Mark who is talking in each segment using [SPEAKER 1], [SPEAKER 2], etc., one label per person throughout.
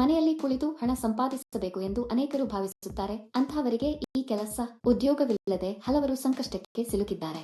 [SPEAKER 1] ಮನೆಯಲ್ಲಿ ಕುಳಿತು ಹಣ ಸಂಪಾದಿಸಬೇಕು ಎಂದು ಅನೇಕರು ಭಾವಿಸುತ್ತಾರೆ. ಅಂತಹವರಿಗೆ ಈ ಕೆಲಸ ಉದ್ಯೋಗವಿಲ್ಲದೆ ಹಲವರು ಸಂಕಷ್ಟಕ್ಕೆ ಸಿಲುಕಿದ್ದಾರೆ.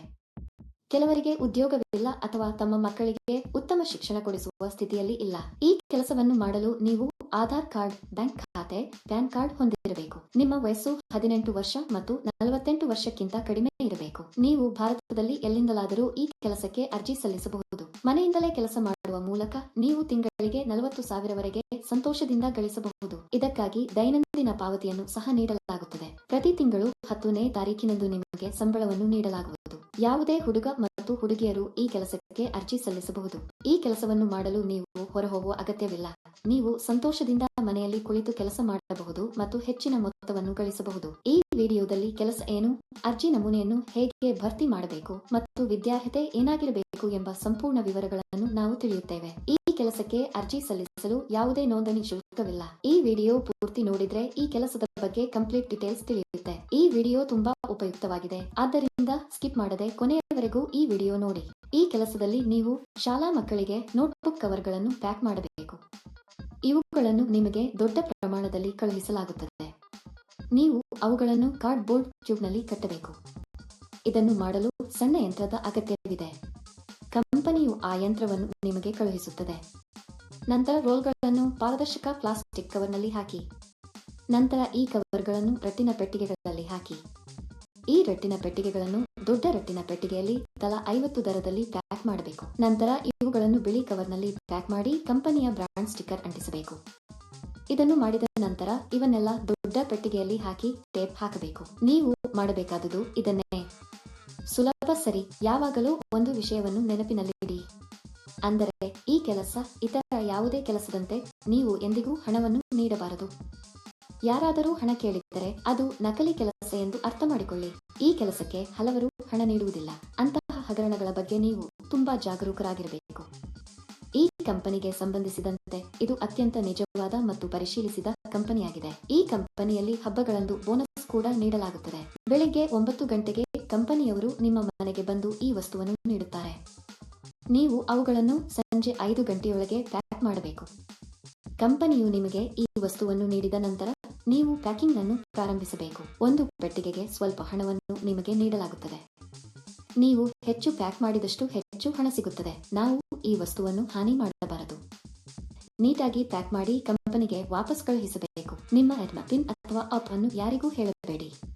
[SPEAKER 1] ಕೆಲವರಿಗೆ ಉದ್ಯೋಗವಿಲ್ಲ ಅಥವಾ ತಮ್ಮ ಮಕ್ಕಳಿಗೆ ಉತ್ತಮ ಶಿಕ್ಷಣ ಕೊಡಿಸುವ ಸ್ಥಿತಿಯಲ್ಲಿ ಇಲ್ಲ. ಈ ಕೆಲಸವನ್ನು ಮಾಡಲು ನೀವು ಆಧಾರ್ ಕಾರ್ಡ್, ಬ್ಯಾಂಕ್ ಖಾತೆ, ಪ್ಯಾನ್ ಕಾರ್ಡ್ ಹೊಂದಿರಬೇಕು. ನಿಮ್ಮ ವಯಸ್ಸು ಹದಿನೆಂಟು ವರ್ಷ ಮತ್ತು ನಲವತ್ತೆಂಟು ವರ್ಷಕ್ಕಿಂತ ಕಡಿಮೆ ಇರಬೇಕು ನೀವು ಭಾರತದಲ್ಲಿ ಎಲ್ಲಿಂದಲಾದರೂ ಈ ಕೆಲಸಕ್ಕೆ ಅರ್ಜಿ ಸಲ್ಲಿಸಬಹುದು. ಮನೆಯಿಂದಲೇ ಕೆಲಸ ಮಾಡುವ ಮೂಲಕ ನೀವು ತಿಂಗಳಿಗೆ ನಲವತ್ತು ಸಾವಿರವರೆಗೆ ಸಂತೋಷದಿಂದ ಗಳಿಸಬಹುದು. ಇದಕ್ಕಾಗಿ ದೈನಂದಿನ ಪಾವತಿಯನ್ನು ಸಹ ನೀಡಲಾಗುತ್ತದೆ. ಪ್ರತಿ ತಿಂಗಳು ಹತ್ತನೇ ತಾರೀಕಿನಂದು ನಿಮಗೆ ಸಂಬಳವನ್ನು ನೀಡಲಾಗುವುದು. ಯಾವುದೇ ಹುಡುಗ ಮತ್ತು ಹುಡುಗಿಯರು ಈ ಕೆಲಸಕ್ಕೆ ಅರ್ಜಿ ಸಲ್ಲಿಸಬಹುದು. ಈ ಕೆಲಸವನ್ನು ಮಾಡಲು ನೀವು ಹೊರಹೋಗುವ ಅಗತ್ಯವಿಲ್ಲ. ನೀವು ಸಂತೋಷದಿಂದ ಮನೆಯಲ್ಲಿ ಕುಳಿತು ಕೆಲಸ ಮಾಡಬಹುದು ಮತ್ತು ಹೆಚ್ಚಿನ ಮೊತ್ತವನ್ನು ಗಳಿಸಬಹುದು. ಈ ವಿಡಿಯೋದಲ್ಲಿ ಕೆಲಸ ಏನು, ಅರ್ಜಿ ನಮೂನೆಯನ್ನು ಹೇಗೆ ಭರ್ತಿ ಮಾಡಬೇಕು ಮತ್ತು ವಿದ್ಯಾರ್ಹತೆ ಏನಾಗಿರಬೇಕು ಎಂಬ ಸಂಪೂರ್ಣ ವಿವರಗಳನ್ನು ನಾವು ತಿಳಿಯುತ್ತೇವೆ. ಈ ಕೆಲಸಕ್ಕೆ ಅರ್ಜಿ ಸಲ್ಲಿಸಲು ಯಾವುದೇ ನೋಂದಣಿ ಶುಲ್ಕವಿಲ್ಲ. ಈ ವಿಡಿಯೋ ಪೂರ್ತಿ ನೋಡಿದ್ರೆ ಈ ಕೆಲಸದ ಬಗ್ಗೆ ಕಂಪ್ಲೀಟ್ ಡೀಟೇಲ್ಸ್ ತಿಳಿಯುತ್ತೆ. ಈ ವಿಡಿಯೋ ತುಂಬಾ ಉಪಯುಕ್ತವಾಗಿದೆ. ಆದ್ದರಿಂದ ಸ್ಕಿಪ್ ಮಾಡದೆ ಕೊನೆಯವರೆಗೂ ಈ ವಿಡಿಯೋ ನೋಡಿ. ಈ ಕೆಲಸದಲ್ಲಿ ನೀವು ಶಾಲಾ ಮಕ್ಕಳಿಗೆ ನೋಟ್ಬುಕ್ ಕವರ್ಗಳನ್ನು ಪ್ಯಾಕ್ ಮಾಡಬೇಕು. ಇವುಗಳನ್ನು ನಿಮಗೆ ದೊಡ್ಡ ಪ್ರಮಾಣದಲ್ಲಿ ಕಳುಹಿಸಲಾಗುತ್ತದೆ. ನೀವು ಅವುಗಳನ್ನು ಕಾರ್ಡ್ಬೋರ್ಡ್ ಟ್ಯೂಬ್ನಲ್ಲಿ ಕಟ್ಟಬೇಕು. ಇದನ್ನು ಮಾಡಲು ಸಣ್ಣ ಯಂತ್ರದ ಅಗತ್ಯವಿದೆ. ಕಂಪನಿಯು ಆ ಯಂತ್ರವನ್ನು ನಿಮಗೆ ಕಳುಹಿಸುತ್ತದೆ. ನಂತರ ರೋಲ್ಗಳನ್ನು ಪಾರದರ್ಶಕ ಪ್ಲಾಸ್ಟಿಕ್ ಕವರ್ನಲ್ಲಿ ಹಾಕಿ. ನಂತರ ಈ ಕವರ್ಗಳನ್ನು ರಟ್ಟಿನ ಪೆಟ್ಟಿಗೆಗಳಲ್ಲಿ ಹಾಕಿ. ಈ ರಟ್ಟಿನ ಪೆಟ್ಟಿಗೆಗಳನ್ನು ದೊಡ್ಡ ರಟ್ಟಿನ ಪೆಟ್ಟಿಗೆಯಲ್ಲಿ ತಲಾ ಐವತ್ತು ದರದಲ್ಲಿ ಪ್ಯಾಕ್ ಮಾಡಬೇಕು. ನಂತರ ಇವುಗಳನ್ನು ಬಿಳಿ ಕವರ್ನಲ್ಲಿ ಪ್ಯಾಕ್ ಮಾಡಿ ಕಂಪನಿಯ ಬ್ರಾಂಡ್ ಸ್ಟಿಕ್ಕರ್ ಅಂಟಿಸಬೇಕು. ಇದನ್ನು ಮಾಡಿದ ನಂತರ ಇವನ್ನೆಲ್ಲ ದೊಡ್ಡ ಪೆಟ್ಟಿಗೆಯಲ್ಲಿ ಹಾಕಿ ಟೇಪ್ ಹಾಕಬೇಕು. ನೀವು ಮಾಡಬೇಕಾದುದು ಇದನ್ನೇ. ಸುಲಭ ಸರಿ. ಯಾವಾಗಲೂ ಒಂದು ವಿಷಯವನ್ನು ನೆನಪಿನಲ್ಲಿಡಿ. ಅಂದರೆ ಈ ಕೆಲಸ ಇತರ ಯಾವುದೇ ಕೆಲಸದಂತೆ ನೀವು ಎಂದಿಗೂ ಹಣವನ್ನು ನೀಡಬಾರದು. ಯಾರಾದರೂ ಹಣ ಕೇಳಿದ್ದರೆ ಅದು ನಕಲಿ ಕೆಲಸ ಎಂದು ಅರ್ಥ ಮಾಡಿಕೊಳ್ಳಿ ಈ ಕೆಲಸಕ್ಕೆ ಹಲವರು ಹಣ ನೀಡುವುದಿಲ್ಲ. ಅಂತಹ ಹಗರಣಗಳ ಬಗ್ಗೆ ನೀವು ತುಂಬಾ ಜಾಗರೂಕರಾಗಿರಬೇಕು. ಈ ಕಂಪನಿಗೆ ಸಂಬಂಧಿಸಿದಂತೆ ಇದು ಅತ್ಯಂತ ನಿಜವಾದ ಮತ್ತು ಪರಿಶೀಲಿಸಿದ ಕಂಪನಿಯಾಗಿದೆ. ಈ ಕಂಪನಿಯಲ್ಲಿ ಹಬ್ಬಗಳಂದು ಬೋನಸ್ ಕೂಡ ನೀಡಲಾಗುತ್ತದೆ. ಬೆಳಿಗ್ಗೆ ಒಂಬತ್ತು ಗಂಟೆಗೆ ಕಂಪನಿಯವರು ನಿಮ್ಮ ಮನೆಗೆ ಬಂದು ಈ ವಸ್ತುವನ್ನು ನೀಡುತ್ತಾರೆ. ನೀವು ಅವುಗಳನ್ನು ಸಂಜೆ ಐದು ಗಂಟೆಯೊಳಗೆ ಪ್ಯಾಕ್ ಮಾಡಬೇಕು. ಕಂಪನಿಯು ನಿಮಗೆ ಈ ವಸ್ತುವನ್ನು ನೀಡಿದ ನಂತರ ನೀವು ಪ್ಯಾಕಿಂಗ್ ಅನ್ನು ಪ್ರಾರಂಭಿಸಬೇಕು. ಒಂದು ಪೆಟ್ಟಿಗೆಗೆ ಸ್ವಲ್ಪ ಹಣವನ್ನು ನಿಮಗೆ ನೀಡಲಾಗುತ್ತದೆ. ನೀವು ಹೆಚ್ಚು ಪ್ಯಾಕ್ ಮಾಡಿದಷ್ಟು ಹೆಚ್ಚು ಹಣ ಸಿಗುತ್ತದೆ. ನಾವು ಈ ವಸ್ತುವನ್ನು ಹಾನಿ ಮಾಡಬಾರದು. ನೀಟಾಗಿ ಪ್ಯಾಕ್ ಮಾಡಿ ಕಂಪನಿಗೆ ವಾಪಸ್ ಕಳುಹಿಸಬೇಕು. ನಿಮ್ಮ ಪಿನ್ ಅಥವಾ ಅಪ್ ಅನ್ನು ಯಾರಿಗೂ ಹೇಳಬೇಡಿ.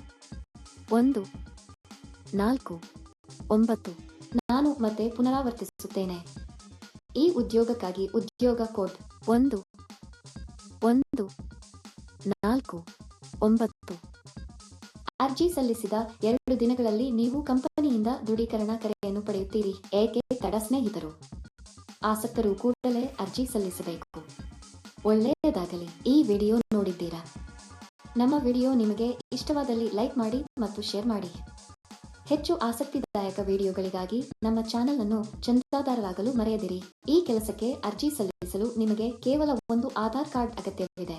[SPEAKER 1] ಒಂದು, ನಾಲ್ಕು, ಒಂಬತ್ತು. ನಾನು ಮತ್ತೆ ಪುನರಾವರ್ತಿಸುತ್ತೇನೆ. ಈ ಉದ್ಯೋಗಕ್ಕಾಗಿ ಉದ್ಯೋಗ ಕೋಡ್ ಒಂದು ಒಂದು, ನಾಲ್ಕು, ಒಂಬತ್ತು. ಅರ್ಜಿ ಸಲ್ಲಿಸಿದ ಎರಡು ದಿನಗಳಲ್ಲಿ ನೀವು ಕಂಪನಿಯಿಂದ ದೃಢೀಕರಣ ಕರೆಯನ್ನು ಪಡೆಯುತ್ತೀರಿ, ಏಕೆ ತಡ ಸ್ನೇಹಿತರು? ಆಸಕ್ತರು ಕೂಡಲೇ ಅರ್ಜಿ ಸಲ್ಲಿಸಬೇಕು. ಒಳ್ಳೆಯದಾಗಲಿ. ಈ ವಿಡಿಯೋ ನೋಡಿದ್ದೀರಾ? ನಮ್ಮ ವಿಡಿಯೋ ನಿಮಗೆ ಇಷ್ಟವಾದಲ್ಲಿ ಲೈಕ್ ಮಾಡಿ ಮತ್ತು ಶೇರ್ ಮಾಡಿ. ಹೆಚ್ಚು ಆಸಕ್ತಿದಾಯಕ ವಿಡಿಯೋಗಳಿಗಾಗಿ ನಮ್ಮ ಚಾನೆಲ್ ಅನ್ನು ಚಂದಾದಾರರಾಗಲು ಮರೆಯದಿರಿ. ಈ ಕೆಲಸಕ್ಕೆ ಅರ್ಜಿ ಸಲ್ಲಿಸಲು ನಿಮಗೆ ಕೇವಲ ಒಂದು ಆಧಾರ್ ಕಾರ್ಡ್ ಅಗತ್ಯವಿದೆ.